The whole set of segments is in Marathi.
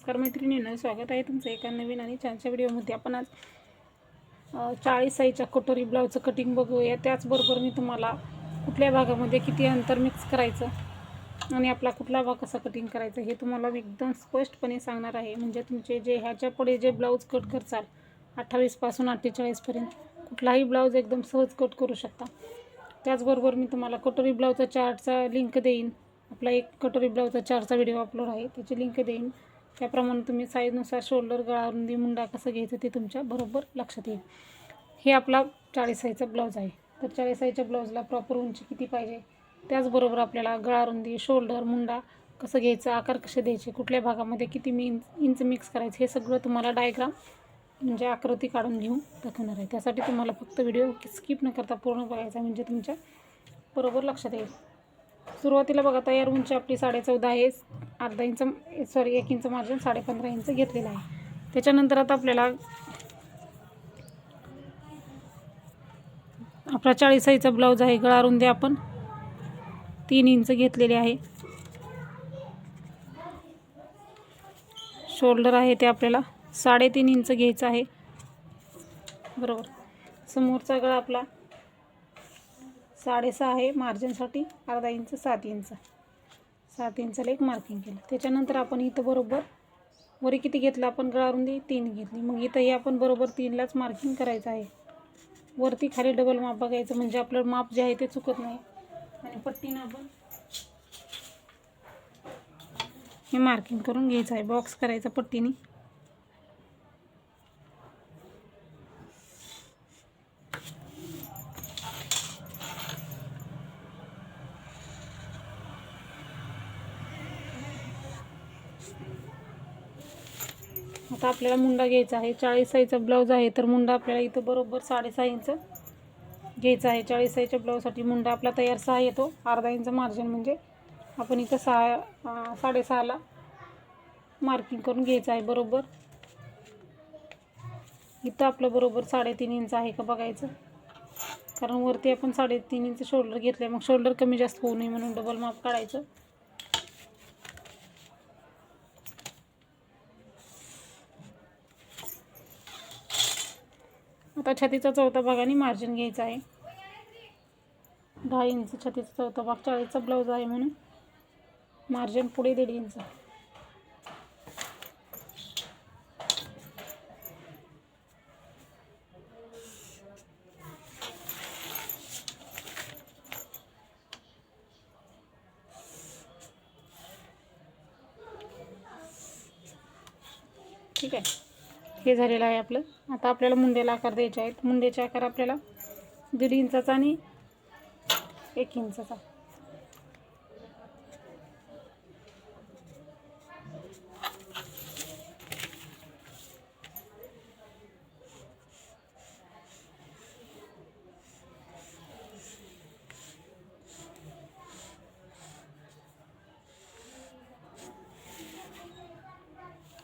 नमस्कार मैत्रिणींना स्वागत आहे तुमचं एका नवीन आणि छानशा व्हिडिओमध्ये. आपण आज चाळीस साईजच्या कटोरी ब्लाऊजचं कटिंग बघूया. त्याचबरोबर मी तुम्हाला कुठल्या भागामध्ये किती अंतर मिक्स करायचं आणि आपला कुठला भाग कसा कटिंग करायचा हे तुम्हाला मी एकदम स्पष्टपणे सांगणार आहे. म्हणजे तुमचे जे ह्याच्या पुढे जे ब्लाऊज कट करचाल अठ्ठावीसपासून अठ्ठेचाळीसपर्यंत कुठलाही ब्लाऊज एकदम सहज कट करू शकता. त्याचबरोबर मी तुम्हाला कटोरी ब्लाऊजचा चार्टचा लिंक देईन. आपला एक कटोरी ब्लाऊजचा चार्टचा व्हिडिओ अपलोड आहे त्याची लिंक देईन. त्याप्रमाणे तुम्ही साईजनुसार शोल्डर गळा रुंदी मुंडा कसं घ्यायचं ते तुमच्या बरोबर लक्षात येईल. हे आपला चाळीस ब्लाऊज आहे. तर चाळीसाईच्या ब्लाऊजला प्रॉपर उंची किती पाहिजे? त्याचबरोबर आपल्याला गळा रुंदी शोल्डर मुंडा कसं घ्यायचं आकार कसे द्यायचे कुठल्या भागामध्ये किती मी इंच इंच मिक्स करायचं हे सगळं तुम्हाला डायग्राम म्हणजे आकृती काढून घेऊन दाखवणार आहे. त्यासाठी तुम्हाला फक्त व्हिडिओ स्किप न करता पूर्ण बघायचा म्हणजे तुमच्या बरोबर लक्षात येईल. सुरुवातीला बघा तयार उंची आपली साडेचौदा आहे. अर्धा इंच सॉरी एक इंच मार्जिन साडेपंधरा इंच घेतलेलं आहे. त्याच्यानंतर आता आपल्याला आपला चाळीस साईजचा ब्लाऊज आहे गळा रुंदी आपण. तीन इंच घेतलेली आहे. शोल्डर आहे ते आपल्याला साडेतीन इंच घ्यायचं आहे. बरोबर. समोरचा गळा आपला साडेसहा आहे मार्जिनसाठी अर्धा इंच सात इंच. सात इंचाला एक मार्किंग केलं. त्याच्यानंतर आपण इथं बरोबर वरी किती घेतलं आपण? गळारुंदी तीन घेतली. मग इथंही आपण बरोबर तीनलाच मार्किंग करायचं आहे. वरती खाली डबल माप बघायचं म्हणजे आपलं माप जे आहे ते चुकत नाही. आणि पट्टीनं आपण हे मार्किंग करून घ्यायचं आहे. बॉक्स करायचा पट्टीने. आता आपल्याला मुंडा घ्यायचा आहे. चाळीस साईजचा ब्लाऊज आहे तर मुंडा आपल्याला इथं बरोबर साडेसहा इंच घ्यायचा आहे. चाळीस साईजच्या ब्लाऊजसाठी मुंडा आपला तयार सहा येतो. अर्धा इंच मार्जिन म्हणजे आपण इथं सहा साडेसहाला मार्किंग करून घ्यायचं आहे बरोबर. इथं आपलं बरोबर साडेतीन इंच आहे का बघायचं. कारण वरती आपण साडेतीन इंच शोल्डर घेतलं मग शोल्डर कमी जास्त होऊ नये म्हणून डबल माप काढायचं. आता छतीचा चौथा भाग आणि मार्जिन घ्यायचं आहे. दहा इंच छतीचा चौथा भाग चाळीसचा ब्लाऊज आहे म्हणून मार्जिन पुढे दीड इंच ठीक आहे. हे झालेलं आहे आपलं. आता आपल्याला मुंड्याला आकार द्यायचे आहेत. मुंड्याचे आकार आपल्याला दीड इंचाचा आणि एक इंचाचा.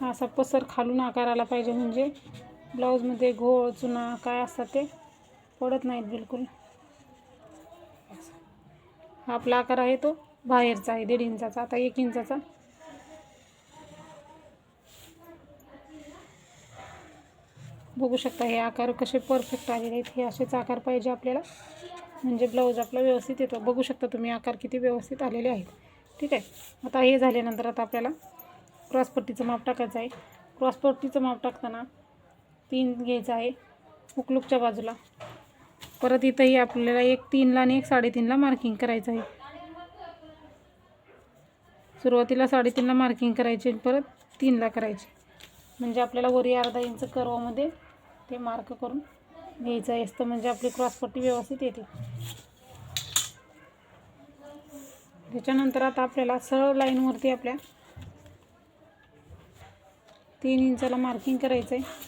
असा पसर खालून आकार आला पाहिजे म्हणजे ब्लाऊजमध्ये घोळ चुना काय असतात ते पडत नाहीत बिलकुल. हा आपला आकार आहे तो बाहेरचा आहे दीड इंचाचा आता एक इंचाचा. बघू शकता हे आकार कसे परफेक्ट आलेले आहेत हे असेच आकार पाहिजे आपल्याला. म्हणजे ब्लाऊज आपला व्यवस्थित येतो. बघू शकता तुम्ही आकार किती व्यवस्थित आलेले आहेत. ठीक आहे. आता हे झाल्यानंतर आता आपल्याला क्रॉसपट्टीचं माप टाकायचं आहे. क्रॉसपट्टीचं माप टाकताना तीन घ्यायचं आहे हुकलुकच्या बाजूला. परत इथंही आपल्याला एक तीनला आणि एक साडेतीनला मार्किंग करायचं आहे. सुरुवातीला साडेतीनला मार्किंग करायचे परत तीनला करायचे. म्हणजे आपल्याला वरी अर्धा इंच कर्वामध्ये ते मार्क करून घ्यायचं आहे. असतं म्हणजे आपली क्रॉसपट्टी व्यवस्थित येते. त्याच्यानंतर आता आपल्याला सरळ लाईनवरती आपल्या तीन इंचाला मार्किंग करायचं आहे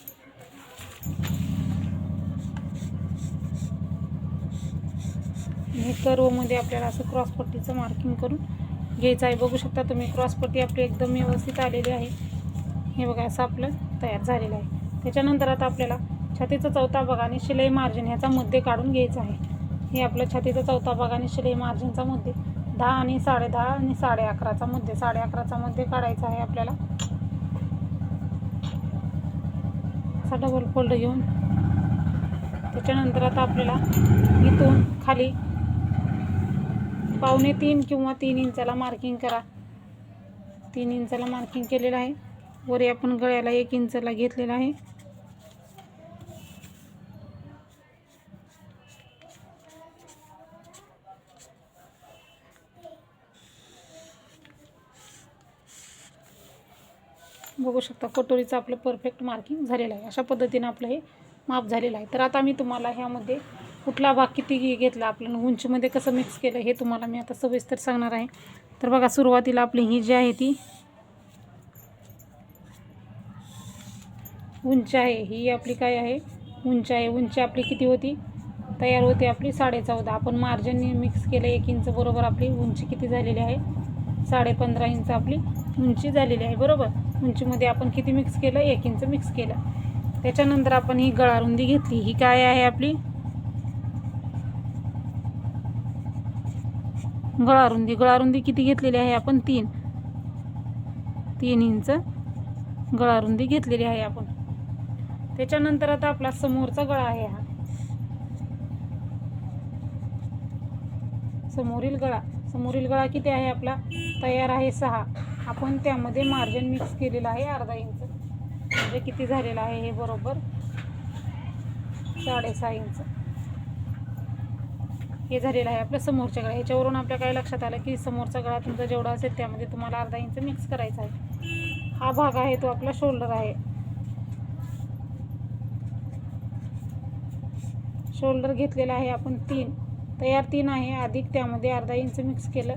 हे कर्वमध्ये आपल्याला असं क्रॉसपट्टीचं मार्किंग करून घ्यायचं आहे. बघू शकता तुम्ही क्रॉसपट्टी आपली एकदम व्यवस्थित आलेली आहे. हे बघा असं आपलं तयार झालेलं आहे. त्याच्यानंतर आता आपल्याला छातीचा चौथा भाग आणि शिलाई मार्जिन ह्याचा मुद्दे काढून घ्यायचा आहे. हे आपलं छातीचा चौथा भाग आणि शिलाई मार्जिनचा मुद्दे. दहा आणि साडेदहा आणि साडे अकराचा मुद्दे. साडे अकराचा मुद्दे काढायचा आहे आपल्याला. असा डबल फोल्ड घेऊन. त्याच्यानंतर आता आपल्याला इथून खाली पावणे तीन किंवा तीन इंचाला मार्किंग करा. तीन इंचाला मार्किंग केलेलं आहे. वरी आपण गळ्याला एक इंचाला घेतलेला आहे. बघू शकता कटोरीचं आपलं परफेक्ट मार्किंग झालेलं आहे. अशा पद्धतीनं आपलं हे माप झालेलं आहे. तर आता मी तुम्हाला ह्यामध्ये कुठला भाग किती घेतला आपलं उंचीमध्ये कसं मिक्स केलं हे तुम्हाला मी आता सविस्तर सांगणार आहे. तर बघा सुरुवातीला आपली ही जी आहे ती उंच आहे. ही आपली काय आहे? उंच आहे. उंची आपली किती होती? तयार होते आपली साडे चौदा आपण मार्जिनने मिक्स केलं एक इंच बरोबर आपली उंची किती झालेली आहे? साडे पंधरा इंच आपली उंची झालेली आहे बरोबर? उंचीमध्ये आपण किती मिक्स केलं? एक इंच मिक्स केलं. त्याच्यानंतर आपण ही गळारुंदी घेतली. ही काय आहे आपली? गळारुंदी. गळारुंदी किती घेतलेली आहे आपण? तीन. तीन इंच गळारुंदी घेतलेली आहे आपण. त्याच्यानंतर आता आपला समोरचा गळा आहे हा. समोरील गळा. समोरील गळा किती आहे आपला? तयार आहे सहा. आपण त्यामध्ये मार्जिन मिक्स केलेलं आहे अर्धा इंच म्हणजे किती झालेलं आहे हे बरोबर? साडेसहा इंच हे झालेलं आहे आपल्या समोरच्या गळा ह्याच्यावरून आपल्या काय लक्षात आलं की समोरचा गळा तुमचा जेवढा असेल त्यामध्ये तुम्हाला अर्धा इंच मिक्स करायचा आहे. हा भाग आहे तो आपला शोल्डर आहे. शोल्डर घेतलेला आहे आपण तीन. तयार तीन आहे. अधिक त्यामध्ये अर्धा इंच मिक्स केलं.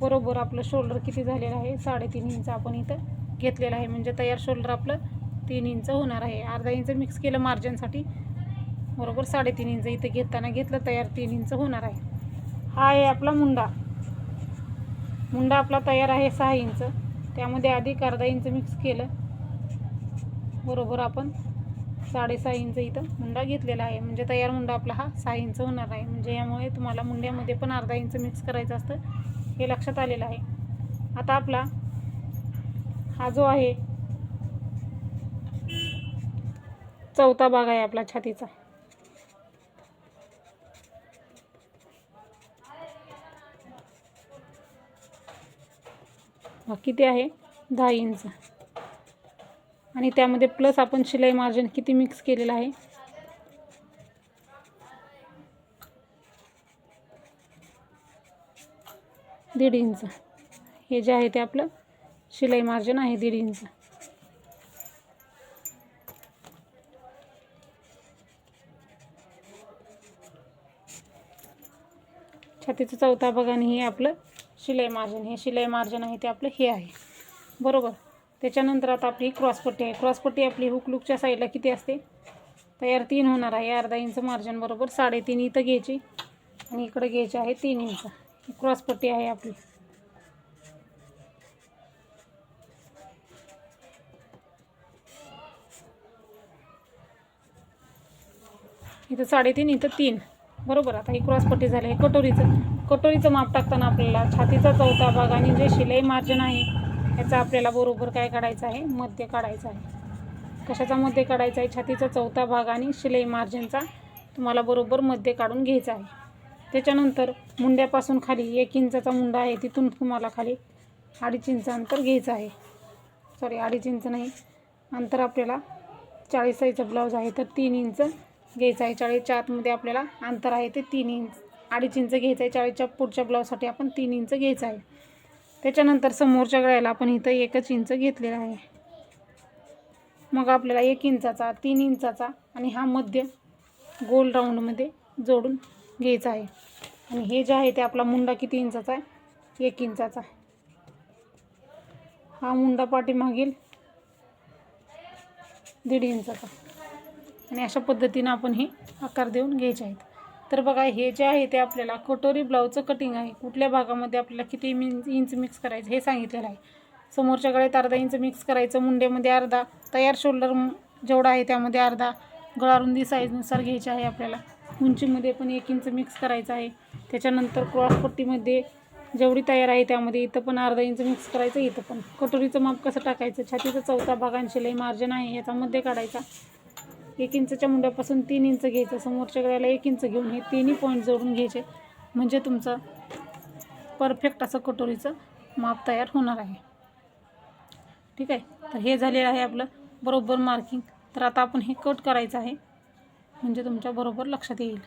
बरोबर आपलं शोल्डर किती झालेलं आहे? साडेतीन इंच आपण इथं घेतलेलं आहे. म्हणजे तयार शोल्डर आपलं तीन इंच होणार आहे. अर्धा इंच मिक्स केलं मार्जिनसाठी बरोबर साडेतीन इंच इथं घेताना घेतलं तयार तीन इंच होणार आहे. हा आहे आपला मुंडा. मुंडा आपला तयार आहे सहा इंच त्यामध्ये अधिक अर्धा इंच मिक्स केलं. बरोबर आपण साडेसहा इंच इथं मुंडा घेतलेला आहे. म्हणजे तयार मुंडा आपला हा सहा इंच होणार आहे. म्हणजे यामुळे तुम्हाला मुंड्यामध्ये पण अर्धा इंच मिक्स करायचं असतं. हे लक्षात आलेलं आहे. आता आपला हा जो आहे चौथा भाग आहे आपला छातीचा. हा किती आहे? दहा इंच. आणि त्यामध्ये प्लस आपण शिलाई मार्जिन किती मिक्स केलेलं आहे? दीड इंच. हे जे आहे ते आपलं शिलाई मार्जिन आहे दीड इंच. छातीचा चौथा भाग आणि हे आपलं शिलाई मार्जिन हे शिलाई मार्जिन आहे ते आपलं हे आहे. बरोबर? त्याच्यानंतर आता आपली क्रॉसपट्टी आहे. क्रॉसपट्टी आपली हुकलुकच्या साईडला किती असते? तयार तीन होणार आहे. अर्धा इंच मार्जिन बरोबर साडेतीन इथं घ्यायची आणि इकडं घ्यायची आहे तीन इंच. क्रॉसपट्टी आहे आपली. इथं साडेतीन इथं तीन. बरोबर आता ही क्रॉसपट्टी झाली. आहे कटोरीचं कटोरीचं माप टाकताना आपल्याला छातीचा चौथा भाग आणि जे शिलाई मार्जिन आहे याचा आपल्याला बरोबर काय काढायचं आहे? मध्य काढायचं आहे. कशाचा मध्य काढायचा आहे? छातीचा चौथा भाग आणि शिलाई मार्जिनचा. तुम्हाला बरोबर मध्य काढून घ्यायचा आहे. त्याच्यानंतर मुंड्यापासून खाली एक इंचाचा मुंडा आहे तिथून तुम्हाला खाली अडीच इंच अंतर घ्यायचं आहे. सॉरी अडीच इंच नाही अंतर आपल्याला चाळीस साईजचा ब्लाऊज आहे तर तीन इंच घ्यायचं आहे. चाळीसच्या आतमध्ये आपल्याला अंतर आहे ते तीन इंच अडीच इंच घ्यायचं आहे. चाळीसच्या पुढच्या ब्लाऊजसाठी आपण तीन इंच घ्यायचं आहे. त्याच्यानंतर समोरच्या गळ्याला आपण इथं एकच इंच घेतलेला आहे. मग आपल्याला एक इंचाचा तीन इंचाचा आणि हा मध्य गोल राऊंडमध्ये जोडून घ्यायचं आहे. आणि हे जे आहे ते आपला मुंडा किती इंचाचा आहे? एक इंचाचा हा मुंडा पाठीमागील दीड इंचाचा. आणि अशा पद्धतीनं आपण हे आकार देऊन घ्यायचे आहेत. तर बघा हे जे आहे ते आपल्याला कटोरी ब्लाऊजचं कटिंग आहे. कुठल्या भागामध्ये आपल्याला किती मिंच इंच मिक्स करायचं हे सांगितलेलं आहे. समोरच्या गळ्यात अर्धा इंच मिक्स करायचं मुंड्यामध्ये अर्धा तयार शोल्डर जेवढा आहे त्यामध्ये अर्धा गळारुंदी साईजनुसार घ्यायची आहे आपल्याला. उंचीमध्ये पण एक इंच मिक्स करायचं आहे. त्याच्यानंतर क्रॉसपट्टीमध्ये जेवढी तयार आहे त्यामध्ये इथं पण अर्धा इंच मिक्स करायचं इथं पण. कटोरीचं माप कसं टाकायचं? छातीचा चौथा भागांशी लई मार्जिन आहे याचा मध्ये काढायचा. एक इंचच्या मुंड्यापासून तीन इंच घ्यायचं समोरच्या गळ्याला एक इंच घेऊन हे तिन्ही पॉईंट जोडून घ्यायचे. म्हणजे तुमचं परफेक्ट असं कटोरीचं माप तयार होणार आहे. ठीक आहे? तर हे झालेलं आहे आपलं बरोबर मार्किंग तर आता आपण हे कट करायचं आहे. म्हणजे तुमच्या बरोबर लक्षात येईल.